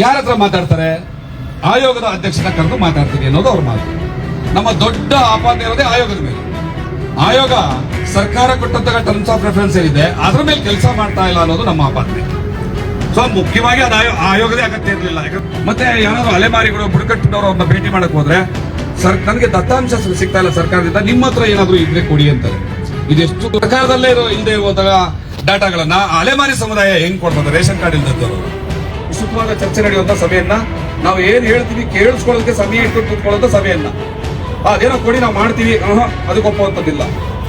ಯಾರ ಹತ್ರ ಮಾತಾಡ್ತಾರೆ? ಆಯೋಗದ ಅಧ್ಯಕ್ಷನ ಕರೆದು ಮಾತಾಡ್ತೀನಿ ಅನ್ನೋದು ಅವ್ರ ಮಾತು. ನಮ್ಮ ದೊಡ್ಡ ಆಪಾದನೆ ಇರೋದೇ ಆಯೋಗದ ಮೇಲೆ. ಆಯೋಗ ಸರ್ಕಾರ ಕೊಟ್ಟಂತಹ ಟರ್ಮ್ಸ್ ಆಫ್ ರೆಫರೆನ್ಸ್ ಏನಿದೆ, ಅದ್ರ ಮೇಲೆ ಕೆಲಸ ಮಾಡ್ತಾ ಇಲ್ಲ ಅನ್ನೋದು ನಮ್ಮ ಆಪಾದನೆ ಸೊ ಮುಖ್ಯವಾಗಿ ಅದು ಆಯೋ- ಆಯೋಗದೇ ಅಗತ್ಯ ಇರಲಿಲ್ಲ. ಮತ್ತೆ ಯಾರಾದ್ರೂ ಅಲೆಮಾರಿಗಳು, ಬುಡಕಟ್ಟಿನವರು ಅವ್ರನ್ನ ಭೇಟಿ ಮಾಡಕ್ ಹೋದ್ರೆ, ಸರ್, ನನಗೆ ದತ್ತಾಂಶ ಸಿಗ್ತಾ ಇಲ್ಲ ಸರ್ಕಾರದಿಂದ, ನಿಮ್ಮ ಹತ್ರ ಏನಾದ್ರೂ ಇದ್ರೆ ಕೊಡಿ ಅಂತಾರೆ. ಇದೆಷ್ಟು ಸರ್ಕಾರದಲ್ಲೇ ಇರೋ ಇಲ್ಲದೆ ಹೋದಾಗ ಡಾಟಾಗಳನ್ನ ಅಲೆಮಾರಿ ಸಮುದಾಯ ಹೆಂಗ್ ಕೊಡ್ತದೆ? ರೇಷನ್ ಕಾರ್ಡ್ ಇಲ್ದದ್ದವರು. ವಿಸ್ತೃತವಾದ ಚರ್ಚೆ ನಡೆಯುವಂತ ಸಭೆಯನ್ನ ನಾವು ಏನ್ ಹೇಳ್ತೀವಿ ಕೇಳಿಸ್ಕೊಳ್ಳೋದಕ್ಕೆ ಸಮಯ ಇಟ್ಟು ಕೂತ್ಕೊಳ್ಳೋದ ಸಭೆಯನ್ನ ಅದೇನೋ ಕೊಡಿ ನಾವು ಮಾಡ್ತೀವಿ. ಆಹಾ, ಅದಕ್ಕೆ ಒಪ್ಪುವಂತದ್ದಿಲ್ಲ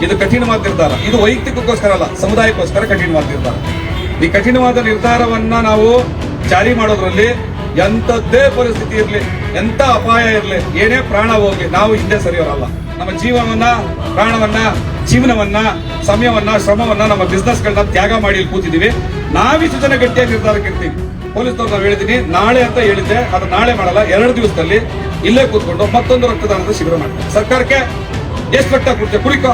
ಇದು ಕಠಿಣವಾದ ನಿರ್ಧಾರ. ಇದು ವೈಯಕ್ತಿಕಕ್ಕೋಸ್ಕರ ಅಲ್ಲ ಸಮುದಾಯಕ್ಕೋಸ್ಕರ ಕಠಿಣವಾದ ನಿರ್ಧಾರ. ಈ ಕಠಿಣವಾದ ನಿರ್ಧಾರವನ್ನ ನಾವು ಜಾರಿ ಮಾಡೋದ್ರಲ್ಲಿ ಎಂಥದ್ದೇ ಪರಿಸ್ಥಿತಿ ಇರಲಿ ಎಂತ ಅಪಾಯ ಇರಲಿ ಏನೇ ಪ್ರಾಣ ಹೋಗಿ ನಾವು ಹಿಂದೆ ಸರಿಯೋರಲ್ಲ. ನಮ್ಮ ಜೀವವನ್ನ ಪ್ರಾಣವನ್ನ ಜೀವನವನ್ನ ಸಮಯವನ್ನ ಶ್ರಮವನ್ನ ನಮ್ಮ ಬಿಸ್ನೆಸ್ ಗಳನ್ನ ತ್ಯಾಗ ಮಾಡಿ ಕೂತಿದ್ದೀವಿ. ನಾವಿಷ್ಟು ಜನ ಗಟ್ಟಿಯಾಗಿ ನಿರ್ಧಾರಕ್ಕೆ ಇರ್ತೀವಿ. ಪೊಲೀಸ್ನವ್ರು ನಾವು ಹೇಳಿದೀನಿ ನಾಳೆ ಅಂತ ಹೇಳಿದ್ದೆ, ಅದು ನಾಳೆ ಮಾಡಲ್ಲ, ಎರಡು ದಿವಸದಲ್ಲಿ ಇಲ್ಲೇ ಕೂತ್ಕೊಂಡು ಮತ್ತೊಂದು ರಕ್ತದಾನದ ಶಿಬಿರ ಮಾಡ್ತಾರೆ ಸರ್ಕಾರಕ್ಕೆ ಎಷ್ಟು ರಕ್ತ ಕೊಡ್ತೇವೆ ಕುಡಿಕೋ?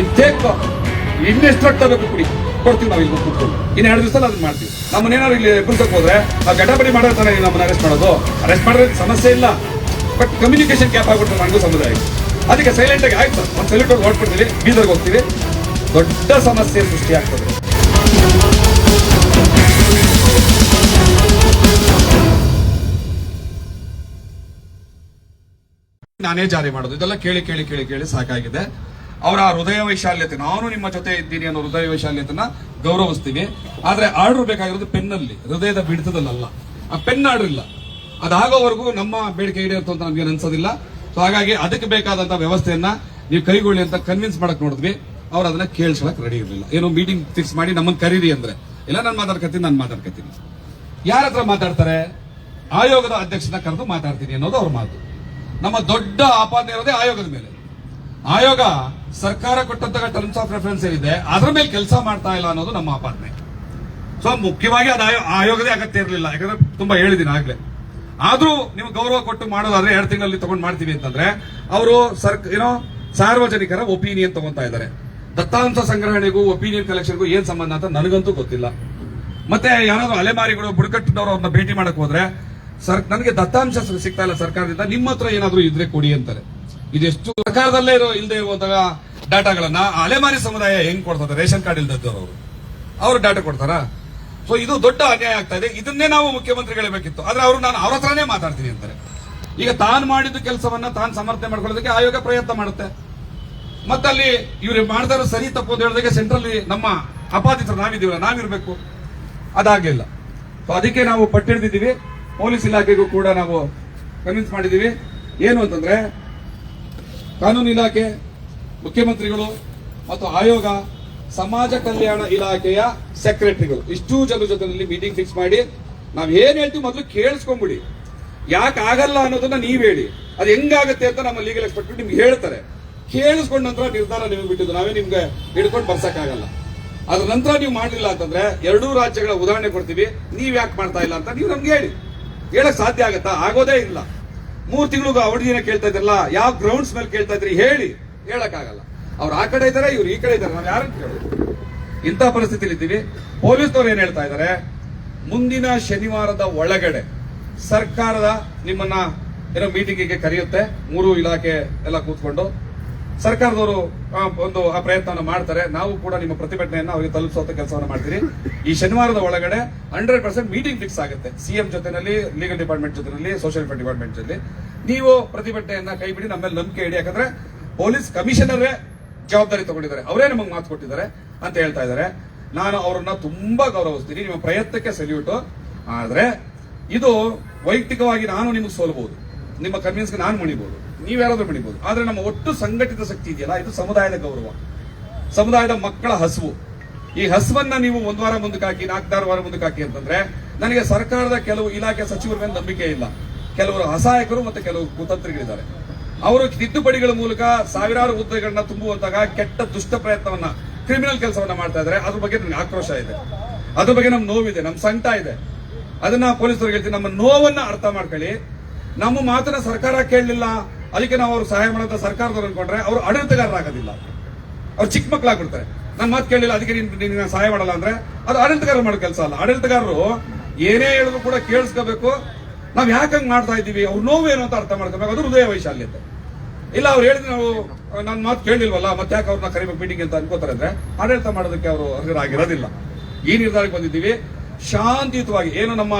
ಇದು ತೇಕೋ ಇನ್ನೆಷ್ಟು ರಕ್ತ ಬೇಕು ಕುಡಿ. ಕೊಡ್ತೀವಿ ನಾವು ಇಲ್ಲಿ ಕೂತ್ಕೊಂಡು. ಇನ್ನು ಎರಡು ದಿವಸ ಅದನ್ನ ಮಾಡ್ತೀವಿ. ನಮ್ಮನ್ನೇನಾದ್ರು ಇಲ್ಲಿ ಕುರ್ಸಕ್ ಹೋದ್ರೆ ಆ ಗಡಬಡಿ ಮಾಡೋ ತಾನೇ ನಮ್ಮನ್ನ ಅರೆಸ್ಟ್ ಮಾಡೋದು ಅರೆಸ್ಟ್ ಮಾಡಿದ್ರೆ ಸಮಸ್ಯೆ ಇಲ್ಲ. ಬಟ್ ಕಮ್ಯುನಿಕೇಶನ್ ಗ್ಯಾಪ್ ಆಗ್ಬಿಟ್ರೆ ನನಗೂ ಸಮುದಾಯ ಅದಕ್ಕೆ ಸೈಲೆಂಟ್ ಆಗಿ ಆಯ್ತು. ಒಂದು ಸೈಲೆಂಟ್ ಆಗಿ ಹೊರಟ್ಬಿಡ್ತೀವಿ ಬೀದರ್ಗೆ ಹೋಗ್ತೀವಿ. ದೊಡ್ಡ ಸಮಸ್ಯೆ ಸೃಷ್ಟಿ ಆಗ್ತದೆ. ನಾನೇ ಜಾರಿ ಮಾಡೋದು. ಇದೆಲ್ಲ ಕೇಳಿ ಕೇಳಿ ಕೇಳಿ ಕೇಳಿ ಸಾಕಾಗಿದೆ. ಅವರ ಆ ಹೃದಯ ವೈಶಾಲ್ಯತೆ, ನಾನು ನಿಮ್ಮ ಜೊತೆ ಇದ್ದೀನಿ ಅನ್ನೋ ಹೃದಯ ವೈಶಾಲ್ಯತನ ಗೌರವಿಸ್ತೀವಿ. ಆದ್ರೆ ಆರ್ಡರ್ ಬೇಕಾಗಿರೋದು ಪೆನ್ನಲ್ಲಿ, ಹೃದಯದ ಬಿಡಿತದಲ್ಲ ಆ ಪೆನ್ ಆರ್ಡರ್ ಇಲ್ಲ ಅದಾಗೋವರೆಗೂ ನಮ್ಮ ಬೇಡಿಕೆ ಈಡೇರ್ತು ಅಂತ ನಮ್ಗೆ ಅನ್ಸೋದಿಲ್ಲ. ಸೊ ಹಾಗಾಗಿ ಅದಕ್ಕೆ ಬೇಕಾದಂತ ವ್ಯವಸ್ಥೆಯನ್ನ ನೀವು ಕೈಗೊಳ್ಳಿ ಅಂತ ಕನ್ವಿನ್ಸ್ ಮಾಡಕ್ ನೋಡಿದ್ವಿ. ಅವ್ರು ಅದನ್ನ ಕೇಳಿಸ್ಕೊಳಕ್ ರೆಡಿ ಇರಲಿಲ್ಲ. ಏನೋ ಮೀಟಿಂಗ್ ಫಿಕ್ಸ್ ಮಾಡಿ ನಮ್ಮನ್ನ ಕರೀರಿ ಅಂದ್ರೆ. ಇಲ್ಲ, ನಾನು ಮಾತಾಡ್ಕತ್ತೀನಿ ನಾನು ಮಾತಾಡ್ಕತ್ತೀನಿ. ಯಾರ ಹತ್ರ ಮಾತಾಡ್ತಾರೆ? ಆಯೋಗದ ಅಧ್ಯಕ್ಷನ ಕರೆದು ಮಾತಾಡ್ತೀನಿ ಅನ್ನೋದು ಅವ್ರ ಮಾತು. ನಮ್ಮ ದೊಡ್ಡ ಆಪಾದನೆ ಇರೋದೇ ಆಯೋಗದ ಮೇಲೆ. ಆಯೋಗ ಸರ್ಕಾರ ಕೊಟ್ಟಂತಹ ಟರ್ಮ್ಸ್ ಆಫ್ ರೆಫರೆನ್ಸ್ ಏನಿದೆ, ಅದರ ಮೇಲೆ ಕೆಲಸ ಮಾಡ್ತಾ ಇಲ್ಲ ಅನ್ನೋದು ನಮ್ಮ ಆಪಾದನೆ. ಸೊ ಮುಖ್ಯವಾಗಿ ಅದು ಆಯೋ- ಆಯೋಗದೇ ಅಗತ್ಯ ಇರಲಿಲ್ಲ, ಯಾಕಂದ್ರೆ ತುಂಬಾ ಹೇಳಿದ್ದೀನಿ ಆಗ್ಲೇ. ಆದ್ರೂ ನೀವು ಗೌರವ ಕೊಟ್ಟು ಮಾಡೋದಾದ್ರೆ ಎರಡು ತಿಂಗಳಲ್ಲಿ ತಗೊಂಡು ಮಾಡ್ತೀವಿ ಅಂತಂದ್ರೆ, ಅವರು ಸರ್ಕ, ಏನೋ ಸಾರ್ವಜನಿಕರ ಒಪಿನಿಯನ್ ತಗೊಂತಾ ಇದ್ದಾರೆ. ದತ್ತಾಂಶ ಸಂಗ್ರಹಣೆಗೂ ಒಪಿನಿಯನ್ ಕಲೆಕ್ಷನ್ಗೂ ಏನ್ ಸಂಬಂಧ ಅಂತ ನನಗಂತೂ ಗೊತ್ತಿಲ್ಲ. ಮತ್ತೆ ಯಾರಾದ್ರೂ ಅಲೆಮಾರಿಗಳು, ಬುಡಕಟ್ಟಿನವರು ಅವ್ರನ್ನ ಭೇಟಿ ಮಾಡಕ್ ಹೋದ್ರೆ ಸರ್, ನನಗೆ ದತ್ತಾಂಶ ಸಿಗ್ತಾ ಇಲ್ಲ ಸರ್ಕಾರದಿಂದ. ನಿಮ್ಮ ಹತ್ರ ಏನಾದ್ರೂ ಇದ್ರೆ ಕೊಡಿ ಅಂತಾರೆ. ಇದೆಷ್ಟು ಸರ್ಕಾರದಲ್ಲೇ ಇರೋ ಇಲ್ಲದೆ ಇರುವಂತಹ ಡಾಟಾಗಳನ್ನ ಅಲೆಮಾರಿ ಸಮುದಾಯ ಹೆಂಗ್ ಕೊಡ್ತದೆ ರೇಷನ್ ಕಾರ್ಡ್ ಇಲ್ದದ್ದವರು ಅವರು. ಡಾಟಾ ಕೊಡ್ತಾರಾ? ಸೊ ಇದು ದೊಡ್ಡ ಅನ್ಯಾಯ ಆಗ್ತಾ ಇದೆ. ಇದನ್ನೇ ನಾವು ಮುಖ್ಯಮಂತ್ರಿಗಳು ಬೇಕಿತ್ತು. ಆದ್ರೆ ಅವರು ನಾನು ಅವ್ರ ಹತ್ರನೇ ಮಾತಾಡ್ತೀನಿ ಅಂತಾರೆ. ಈಗ ತಾನು ಮಾಡಿದ ಕೆಲಸವನ್ನ ತಾನು ಸಮರ್ಥನೆ ಮಾಡ್ಕೊಳ್ಳೋದಕ್ಕೆ ಆಯೋಗ ಪ್ರಯತ್ನ ಮಾಡುತ್ತೆ. ಮತ್ತಲ್ಲಿ ಇವ್ರು ಮಾಡ್ತಾ ಸರಿ, ತಪ್ಪು ಅಂತ ಹೇಳಿದಾಗ ಸೆಂಟ್ರಲ್ ನಮ್ಮ ಅಪಾದಿತರು ನಾವಿದ್ದೀವಲ್ಲ, ನಾವಿರ್ಬೇಕು. ಅದಾಗ್ಲಿಲ್ಲ. ಸೊ ಅದಕ್ಕೆ ನಾವು ಪಟ್ಟಿಡ್ದಿದ್ದೀವಿ. ಪೊಲೀಸ್ ಇಲಾಖೆಗೂ ಕೂಡ ನಾವು ಕನ್ವಿನ್ಸ್ ಮಾಡಿದ್ದೀವಿ. ಏನು ಅಂತಂದ್ರೆ, ಕಾನೂನು ಇಲಾಖೆ, ಮುಖ್ಯಮಂತ್ರಿಗಳು ಮತ್ತು ಆಯೋಗ, ಸಮಾಜ ಕಲ್ಯಾಣ ಇಲಾಖೆಯ ಸೆಕ್ರೆಟರಿಗಳು ಇಷ್ಟು ಜನ ಜೊತೆಯಲ್ಲಿ ಮೀಟಿಂಗ್ ಫಿಕ್ಸ್ ಮಾಡಿ, ನಾವು ಏನ್ ಹೇಳ್ತೀವಿ ಮೊದಲು ಕೇಳಿಸ್ಕೊಂಬಿಡಿ. ಯಾಕೆ ಆಗಲ್ಲ ಅನ್ನೋದನ್ನ ನೀವ್ ಹೇಳಿ. ಅದು ಹೆಂಗಾಗತ್ತೆ ಅಂತ ನಮ್ಮ ಲೀಗಲ್ ಎಕ್ಸ್ಪರ್ಟ್ ನಿಮ್ಗೆ ಹೇಳ್ತಾರೆ. ಕೇಳಿಸ್ಕೊಂಡ ನಂತರ ನಿರ್ಧಾರ ನಿಮಗೆ ಬಿಟ್ಟಿದ್ದು ನಾವೇ ನಿಮ್ಗೆ ಹಿಡ್ಕೊಂಡು ಬರ್ಸಕ್ಕಾಗಲ್ಲ. ಅದ್ರ ನಂತರ ನೀವು ಮಾಡಲಿಲ್ಲ ಅಂತಂದ್ರೆ ಎರಡೂ ರಾಜ್ಯಗಳ ಉದಾಹರಣೆ ಕೊಡ್ತೀವಿ. ನೀವ್ ಯಾಕೆ ಮಾಡ್ತಾ ಇಲ್ಲ ಅಂತ ನೀವು ನಮ್ಗೆ ಹೇಳಿ. ಹೇಳಕ್ ಸಾಧ್ಯ ಆಗತ್ತಾ? ಆಗೋದೇ ಇಲ್ಲ. ಮೂರ್ ತಿಂಗಳು ಅವಧಿನ ಕೇಳ್ತಾ ಇದ್ರಲ್ಲ, ಯಾವ ಗ್ರೌಂಡ್ಸ್ ಮೇಲೆ ಕೇಳ್ತಾ ಇದ್ರಿ ಹೇಳಿ. ಹೇಳಕ್ಕಾಗಲ್ಲ. ಅವ್ರು ಆ ಕಡೆ ಇದ್ದಾರೆ ಇವ್ರು ಈ ಕಡೆ ಇದ್ದಾರೆ ನಾವು ಯಾರನ್ನು ಕೇಳೋದು? ಇಂಥ ಪರಿಸ್ಥಿತಿಲಿ ಇದ್ದೀವಿ. ಪೊಲೀಸ್ನವ್ರು ಏನ್ ಹೇಳ್ತಾ ಇದ್ದಾರೆ ಮುಂದಿನ ಶನಿವಾರದ ಒಳಗಡೆ ಸರ್ಕಾರದ ನಿಮ್ಮನ್ನ ಏನೋ ಮೀಟಿಂಗಿಗೆ ಕರೆಯುತ್ತೆ, ಮೂರು ಇಲಾಖೆ ಎಲ್ಲ ಕೂತ್ಕೊಂಡು. ಸರ್ಕಾರದವರು ಒಂದು, ಆ ಪ್ರಯತ್ನವನ್ನು ಮಾಡ್ತಾರೆ. ನಾವು ಕೂಡ ನಿಮ್ಮ ಪ್ರತಿಭಟನೆಯನ್ನು ಅವರಿಗೆ ತಲುಪಿಸುವಂತ ಕೆಲಸವನ್ನು ಮಾಡ್ತೀರಿ. ಈ ಶನಿವಾರದ ಒಳಗಡೆ ಹಂಡ್ರೆಡ್ ಪರ್ಸೆಂಟ್ ಮೀಟಿಂಗ್ ಫಿಕ್ಸ್ ಆಗುತ್ತೆ. ಸಿಎಂ ಜೊತೆನಲ್ಲಿ ಲೀಗಲ್ ಡಿಪಾರ್ಟ್ಮೆಂಟ್ ಜೊತೆನಲ್ಲಿ ಸೋಷಿಯಲ್ ಡಿಪಾರ್ಟ್ಮೆಂಟ್ ಜೊತೆ ನೀವು ಪ್ರತಿಭಟನೆಯನ್ನ ಕೈ ಬಿಡಿ ನಂಬಿಕೆ ಇಡಿ. ಯಾಕಂದ್ರೆ ಪೊಲೀಸ್ ಕಮಿಷನರೇ ಜವಾಬ್ದಾರಿ ತಗೊಂಡಿದ್ದಾರೆ. ಅವರೇ ನಮಗೆ ಮಾತು ಕೊಟ್ಟಿದ್ದಾರೆ ಅಂತ ಹೇಳ್ತಾ ಇದ್ದಾರೆ. ನಾನು ಅವರನ್ನ ತುಂಬಾ ಗೌರವಿಸ್ತೀನಿ. ನಿಮ್ಮ ಪ್ರಯತ್ನಕ್ಕೆ ಸೆಲ್ಯೂಟ್. ಆದ್ರೆ ಇದು ವೈಯಕ್ತಿಕವಾಗಿ ನಾನು ನಿಮಗೆ ಸೋಲ್ಬಹುದು ನಿಮ್ಮ ಕನ್ವಿನ್ಸ್ಗೆ ನಾನು ಮಣಿಬಹುದು ನೀವ್ಯಾರಾದ್ರೂ ಬೆಳಿಬಹುದು ಆದ್ರೆ ನಮ್ಮ ಒಟ್ಟು ಸಂಘಟಿತ ಶಕ್ತಿ ಇದೆಯಲ್ಲ, ಇದು ಸಮುದಾಯದ ಗೌರವ. ಸಮುದಾಯದ ಮಕ್ಕಳ ಹಸುವು ಈ ಹಸುವನ್ನ ನೀವು ಒಂದ್ ವಾರ ಮುಂದಕ್ಕೆ ಹಾಕಿ, ನಾಲ್ಕಾರು ವಾರ ಮುಂದಕ್ಕೆ ಹಾಕಿ ಅಂತಂದ್ರೆ, ನನಗೆ ಸರ್ಕಾರದ ಕೆಲವು ಇಲಾಖೆ ಸಚಿವರ ಮೇಲೆ ನಂಬಿಕೆ ಇಲ್ಲ. ಕೆಲವರು ಅಸಹಾಯಕರು ಮತ್ತೆ ಕೆಲವು ಕುತಂತ್ರಿಗಳಿದ್ದಾರೆ. ಅವರು ತಿದ್ದುಪಡಿಗಳ ಮೂಲಕ ಸಾವಿರಾರು ಹುದ್ದೆಗಳನ್ನ ತುಂಬುವಂತಹ ಕೆಟ್ಟ ದುಷ್ಟ ಪ್ರಯತ್ನವನ್ನ ಕ್ರಿಮಿನಲ್ ಕೆಲಸವನ್ನ ಮಾಡ್ತಾ ಇದ್ದಾರೆ. ಅದ್ರ ಬಗ್ಗೆ ನನಗೆ ಆಕ್ರೋಶ ಇದೆ. ಅದ್ರ ಬಗ್ಗೆ ನಮ್ ನೋವಿದೆ ನಮ್ ಸಂಕಟ ಇದೆ. ಅದನ್ನ ಪೊಲೀಸರು ಹೇಳ್ತೀವಿ ನಮ್ಮ ನೋವನ್ನ ಅರ್ಥ ಮಾಡ್ಕೊಳ್ಳಿ. ನಮ್ಮ ಮಾತನ್ನ ಸರ್ಕಾರ ಕೇಳಲಿಲ್ಲ. ಅದಕ್ಕೆ ನಾವು ಅವ್ರು ಸಹಾಯ ಮಾಡೋದ ಸರ್ಕಾರದವ್ರು ಅನ್ಕೊಂಡ್ರೆ ಅವರು ಆಡಳಿತಗಾರರಾಗೋದಿಲ್ಲ. ಅವ್ರು ಚಿಕ್ಕ ಮಕ್ಕಳಾಗ್ಬಿಡ್ತಾರೆ ನನ್ನ ಮಾತು ಕೇಳಿಲ್ಲ, ಅದಕ್ಕೆ ನೀನು ಸಹಾಯ ಮಾಡಲ್ಲ ಅಂದ್ರೆ ಅದು ಆಡಳಿತಗಾರರು ಮಾಡೋ ಕೆಲಸ ಅಲ್ಲ. ಆಡಳಿತಗಾರರು ಏನೇ ಹೇಳಿದ್ರು ಕೂಡ ಕೇಳಿಸ್ಕೋಬೇಕು. ನಾವು ಯಾಕೆ ಹಂಗೆ ಮಾಡ್ತಾ ಇದ್ದೀವಿ? ನೋವು ಏನು ಅಂತ ಅರ್ಥ ಮಾಡ್ಕೋಬೇಕು. ಅದು ಹೃದಯ ವೈಶಾಲ್ಯತೆ. ಇಲ್ಲ, ಅವ್ರು ಹೇಳಿದ್ರೆ ನಾವು ನನ್ನ ಮಾತು ಕೇಳಿಲ್ವಲ್ಲ, ಮತ್ತೆ ಯಾಕೆ ಅವ್ರನ್ನ ಕರಿಬೇಕು ಮೀಟಿಂಗ್ ಅಂತ ಅನ್ಕೋತಾರೆ ಅಂದ್ರೆ ಆಡಳಿತ ಮಾಡೋದಕ್ಕೆ ಅವರು ಅರ್ಹರಾಗಿರೋದಿಲ್ಲ. ಈ ನಿರ್ಧಾರಕ್ಕೆ ಬಂದಿದ್ದೀವಿ. ಶಾಂತಿಯುತವಾಗಿ, ಏನು ನಮ್ಮ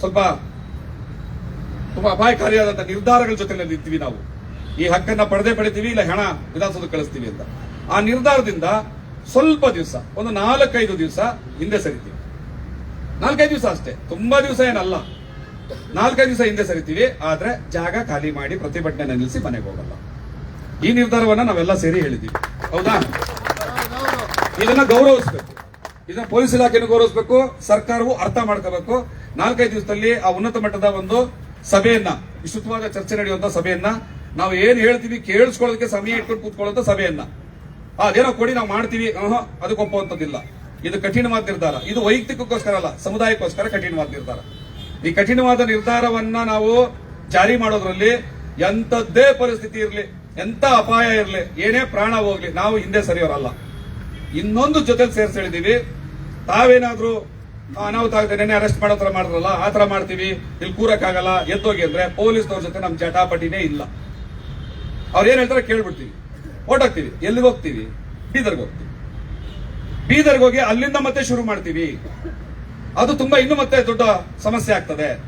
ಸ್ವಲ್ಪ ತುಂಬಾ ಅಪಾಯಕಾರಿಯಾದಂತಹ ನಿರ್ಧಾರಗಳ ಜೊತೆ ನಿಂತೀವಿ ನಾವು. ಈ ಹಕ್ಕನ್ನ ಪಡೆದೇ ಪಡಿತೀವಿ, ಇಲ್ಲ ಹೆಣ ವಿಧಾನಸೌಧ ಕಳಿಸ್ತೀವಿ ಅಂತ. ಆ ನಿರ್ಧಾರದಿಂದ ಸ್ವಲ್ಪ ದಿವಸ, ಒಂದು ನಾಲ್ಕೈದು ದಿವಸ ಹಿಂದೆ ಸರಿತೀವಿ. ನಾಲ್ಕೈದು ದಿವಸ ಅಷ್ಟೇ. ತುಂಬಾ ದಿವಸ ಏನಲ್ಲ. ನಾಲ್ಕೈದು ದಿವಸ ಹಿಂದೆ ಸರಿತೀವಿ, ಆದ್ರೆ ಜಾಗ ಖಾಲಿ ಮಾಡಿ ಪ್ರತಿಭಟನೆ ನಿಲ್ಲಿಸಿ ಮನೆಗೆ ಹೋಗಲ್ಲ. ಈ ನಿರ್ಧಾರವನ್ನ ನಾವೆಲ್ಲ ಸೇರಿ ಹೇಳಿದೀವಿ ಹೌದಾ? ಇದನ್ನ ಗೌರವಿಸಬೇಕು. ಇದನ್ನ ಪೊಲೀಸ್ ಇಲಾಖೆಯನ್ನು ಗೌರವಿಸಬೇಕು. ಸರ್ಕಾರವು ಅರ್ಥ ಮಾಡ್ಕೋಬೇಕು. ನಾಲ್ಕೈದು ದಿವಸದಲ್ಲಿ ಆ ಉನ್ನತ ಮಟ್ಟದ ಒಂದು ಸಭೆಯನ್ನ ವಿಸ್ತೃತವಾದ ಚರ್ಚೆ ನಡೆಯುವಂತ ಸಭೆಯನ್ನ ನಾವು ಏನ್ ಹೇಳ್ತೀವಿ ಕೇಳಿಸ್ಕೊಳ್ಳೋದಕ್ಕೆ ಸಮಯ ಇಟ್ಕೊಂಡು ಕೂತ್ಕೊಳ್ಳುವಂತ ಸಭೆಯನ್ನ. ಅದೇನೋ ಕೊಡಿ ನಾವು ಮಾಡ್ತೀವಿ. ಆಹಾ, ಅದಕ್ಕೆ ಒಪ್ಪುವಂತದ್ದಿಲ್ಲ ಇದು ಕಠಿಣವಾದ ನಿರ್ಧಾರ. ಇದು ವೈಯಕ್ತಿಕಕ್ಕೋಸ್ಕರ ಅಲ್ಲ ಸಮುದಾಯಕ್ಕೋಸ್ಕರ ಕಠಿಣವಾದ ನಿರ್ಧಾರ. ಈ ಕಠಿಣವಾದ ನಿರ್ಧಾರವನ್ನ ನಾವು ಜಾರಿ ಮಾಡೋದ್ರಲ್ಲಿ ಎಂತದ್ದೇ ಪರಿಸ್ಥಿತಿ ಇರಲಿ ಎಂತ ಅಪಾಯ ಇರಲಿ ಏನೇ ಪ್ರಾಣ ಹೋಗ್ಲಿ ನಾವು ಹಿಂದೆ ಸರಿಯೋರಲ್ಲ. ಇನ್ನೊಂದು ಜೊತೆ ಸೇರ್ಸಿ ಹೇಳಿದೀವಿ ತಾವೇನಾದ್ರೂ ಅನಾಹುತ ಆಗುತ್ತೆ ನೆನ್ನೆ ಅರೆಸ್ಟ್ ಮಾಡೋ ತರ ಮಾಡಿದ್ರಲ್ಲ, ಆ ತರ ಮಾಡ್ತೀವಿ. ಇಲ್ಲಿ ಕೂರಕ್ಕಾಗಲ್ಲ. ಎದ್ದೋಗಿ ಅಂದ್ರೆ ಪೊಲೀಸ್ನವ್ರ ಜೊತೆ ನಮ್ ಜಟಾಪಟಿನೇ ಇಲ್ಲ. ಅವ್ರು ಏನ್ ಹೇಳ್ತಾರೆ ಕೇಳ್ಬಿಡ್ತೀವಿ. ಓಟಾಕ್ತಿವಿ ಎಲ್ಲಿಗೆ ಹೋಗ್ತೀವಿ? ಬೀದರ್ಗೆ ಹೋಗ್ತೀವಿ. ಬೀದರ್ಗೆ ಹೋಗಿ ಅಲ್ಲಿಂದ ಮತ್ತೆ ಶುರು ಮಾಡ್ತೀವಿ. ಅದು ತುಂಬಾ ಇನ್ನು ಮತ್ತೆ ದೊಡ್ಡ ಸಮಸ್ಯೆ ಆಗ್ತದೆ.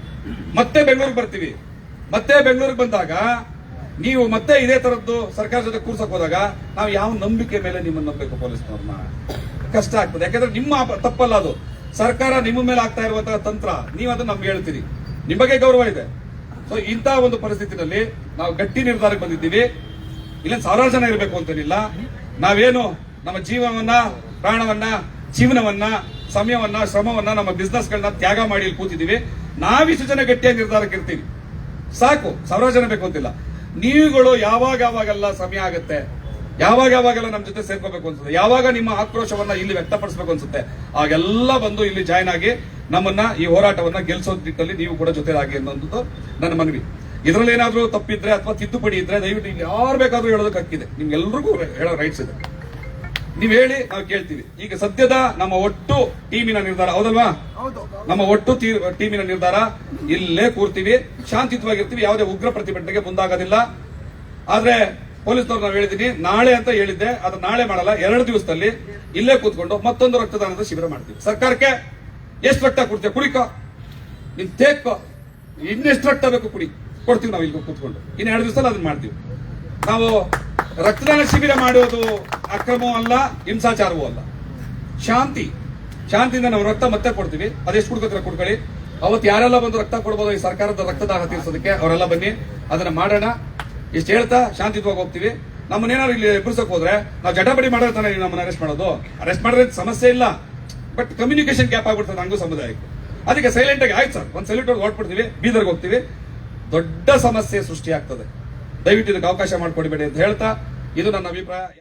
ಮತ್ತೆ ಬೆಂಗಳೂರಿಗೆ ಬರ್ತೀವಿ. ಮತ್ತೆ ಬೆಂಗಳೂರಿಗೆ ಬಂದಾಗ ನೀವು ಮತ್ತೆ ಇದೇ ತರದ್ದು ಸರ್ಕಾರ ಜೊತೆ ಕೂರ್ಸಕ್ ಹೋದಾಗ ನಾವು ಯಾವ ನಂಬಿಕೆ ಮೇಲೆ ನಿಮ್ಮನ್ನು ನಂಬಬೇಕು ಪೊಲೀಸ್ನವ್ರನ್ನ? ಕಷ್ಟ ಆಗ್ತದೆ. ಯಾಕಂದ್ರೆ ನಿಮ್ಮ ತಪ್ಪಲ್ಲ ಅದು. ಸರ್ಕಾರ ನಿಮ್ಮ ಮೇಲೆ ಆಗ್ತಾ ಇರುವಂತಹ ತಂತ್ರ, ನೀವು ಅದನ್ನ ನಮ್ಗೆ ಹೇಳ್ತೀರಿ. ನಿಮಗೆ ಗೌರವ ಇದೆ. ಸೊ ಇಂತಹ ಒಂದು ಪರಿಸ್ಥಿತಿನಲ್ಲಿ ನಾವು ಗಟ್ಟಿ ನಿರ್ಧಾರಕ್ಕೆ ಬಂದಿದ್ದೀವಿ. ಇಲ್ಲ ಸಾವಿರಾರು ಜನ ಇರಬೇಕು ಅಂತೇನಿಲ್ಲ ನಾವೇನು ನಮ್ಮ ಜೀವವನ್ನ, ಪ್ರಾಣವನ್ನ, ಜೀವನವನ್ನ, ಸಮಯವನ್ನ, ಶ್ರಮವನ್ನ ನಮ್ಮ ಬಿಸ್ನೆಸ್ ಗಳನ್ನ ತ್ಯಾಗ ಮಾಡಿ ಇಲ್ಲಿ ಕೂತಿದ್ದೀವಿ. ನಾವಿಷ್ಟು ಜನ ಗಟ್ಟಿಯಾಗಿ ನಿರ್ಧಾರಕ್ಕೆ ಇರ್ತೀವಿ. ಸಾಕು, ಸಾವಿರಾರು ಜನ ಬೇಕು ಅಂತಿಲ್ಲ. ನೀವುಗಳು ಯಾವಾಗ ಯಾವಾಗೆಲ್ಲ ಸಮಯ ಆಗುತ್ತೆ? ಯಾವಾಗ ಯಾವಾಗೆಲ್ಲ ನಮ್ಮ ಜೊತೆ ಸೇರ್ಕೋಬೇಕು ಅನ್ಸುತ್ತೆ? ಯಾವಾಗ ನಿಮ್ಮ ಆಕ್ರೋಶವನ್ನ ಇಲ್ಲಿ ವ್ಯಕ್ತಪಡಿಸಬೇಕು ಅನ್ಸುತ್ತೆ? ಆಗೆಲ್ಲ ಬಂದು ಇಲ್ಲಿ ಜಾಯ್ನ್ ಆಗಿ ನಮ್ಮನ್ನ ಈ ಹೋರಾಟವನ್ನ ಗೆಲ್ಸೋ ನಿಟ್ಟಲ್ಲಿ ನೀವು ಕೂಡ ಜೊತೆಲಾಗಿ ಅನ್ನೋದು ನನ್ನ ಮನವಿ. ಇದರಲ್ಲಿ ಏನಾದರೂ ತಪ್ಪಿದ್ರೆ ಅಥವಾ ತಿದ್ದುಪಡಿ ಇದ್ರೆ ದಯವಿಟ್ಟು ಇಲ್ಲಿ ಯಾರು ಬೇಕಾದ್ರೂ ಹೇಳೋದಕ್ಕೆ ಹಕ್ಕಿದೆ. ನಿಮ್ಗೆಲ್ರಿಗೂ ಹೇಳೋ ರೈಟ್ಸ್ ಇದೆ. ನೀವ್ ಹೇಳಿ ನಾವು ಕೇಳ್ತೀವಿ. ಈಗ ಸದ್ಯದ ನಮ್ಮ ಒಟ್ಟು ಟೀಮಿನ ನಿರ್ಧಾರ ಹೌದಲ್ವಾ? ನಮ್ಮ ಒಟ್ಟು ಟೀಮಿನ ನಿರ್ಧಾರ ಇಲ್ಲೇ ಕೂರ್ತೀವಿ ಶಾಂತಿಯುತವಾಗಿರ್ತೀವಿ ಯಾವುದೇ ಉಗ್ರ ಪ್ರತಿಭಟನೆಗೆ ಮುಂದಾಗೋದಿಲ್ಲ. ಆದ್ರೆ ಪೊಲೀಸ್ನವ್ರು ನಾವು ಹೇಳಿದೀನಿ, ನಾಳೆ ಅಂತ ಹೇಳಿದ್ದೆ, ಅದು ನಾಳೆ ಮಾಡಲ್ಲ, ಎರಡು ದಿವಸದಲ್ಲಿ ಇಲ್ಲೇ ಕೂತ್ಕೊಂಡು ಮತ್ತೊಂದು ರಕ್ತದಾನದ ಶಿಬಿರ ಮಾಡ್ತೀವಿ. ಸರ್ಕಾರಕ್ಕೆ ಎಷ್ಟು ರಕ್ತ ಕೊಡ್ತೀವಿ ಕುಡಿಕ. ನೀನ್ ತೇಕೋ ಇನ್ನೆಷ್ಟು ರಕ್ತ ಬೇಕು ಕುಡಿ. ಕೊಡ್ತೀವಿ ನಾವು ಇಲ್ಲಿ ಕೂತ್ಕೊಂಡು. ಇನ್ನು ಎರಡು ದಿವಸದಲ್ಲಿ ಅದನ್ನ ಮಾಡ್ತೀವಿ. ನಾವು ರಕ್ತದಾನ ಶಿಬಿರ ಮಾಡೋದು ಅಕ್ರಮವೂ ಅಲ್ಲ, ಹಿಂಸಾಚಾರವೂ ಅಲ್ಲ. ಶಾಂತಿ. ಶಾಂತಿಯಿಂದ ನಾವು ರಕ್ತ ಮತ್ತೆ ಕೊಡ್ತೀವಿ. ಅದೆಷ್ಟು ಕುಡ್ಕೋತೀರ ಕುಡ್ಕೊಳ್ಳಿ. ಅವತ್ತು ಯಾರೆಲ್ಲ ಬಂದು ರಕ್ತ ಕೊಡ್ಬೋದು ಈ ಸರ್ಕಾರದ ರಕ್ತದಾಹ ತೀರ್ಸೋದಕ್ಕೆ ಅವರೆಲ್ಲ ಬನ್ನಿ. ಅದನ್ನ ಮಾಡೋಣ. ಇಷ್ಟು ಹೇಳ್ತಾ ಶಾಂತಿಯುತವಾಗಿ ಹೋಗ್ತೀವಿ. ನಮ್ಮನ್ನೇನಾದ್ರು ಇಲ್ಲಿ ಎಬ್ಬರಿಸಕ್ ಹೋದ್ರೆ ನಾವು ಜಟಾಪಟಿ ಮಾಡೋ ತಾನೇ ನೀವು ನಮ್ಮನ್ನ ಅರೆಸ್ಟ್ ಮಾಡೋದು. ಅರೆಸ್ಟ್ ಮಾಡಿದ್ರೆ ಸಮಸ್ಯೆ ಇಲ್ಲ. ಬಟ್ ಕಮ್ಯುನಿಕೇಶನ್ ಗ್ಯಾಪ್ ಆಗ್ಬಿಡ್ತದೆ ನಂಗೂ ಸಮುದಾಯಕ್ಕೆ. ಅದಕ್ಕೆ ಸೈಲೆಂಟ್ ಆಗಿ ಆಯ್ತು ಸರ್. ಒಂದ್ ಸೈಲೆಂಟ್ ಹೊರಟ್ಬಿಡ್ತೀವಿ ಬೀದರ್ಗೆ ಹೋಗ್ತೀವಿ. ದೊಡ್ಡ ಸಮಸ್ಯೆ ಸೃಷ್ಟಿ ಆಗ್ತದೆ ದಯವಿಟ್ಟು ಇದಕ್ಕೆ ಅವಕಾಶ ಮಾಡಿಕೊಡಿಬೇಡಿ ಅಂತ ಹೇಳ್ತಾ, ಇದು ನನ್ನ ಅಭಿಪ್ರಾಯ.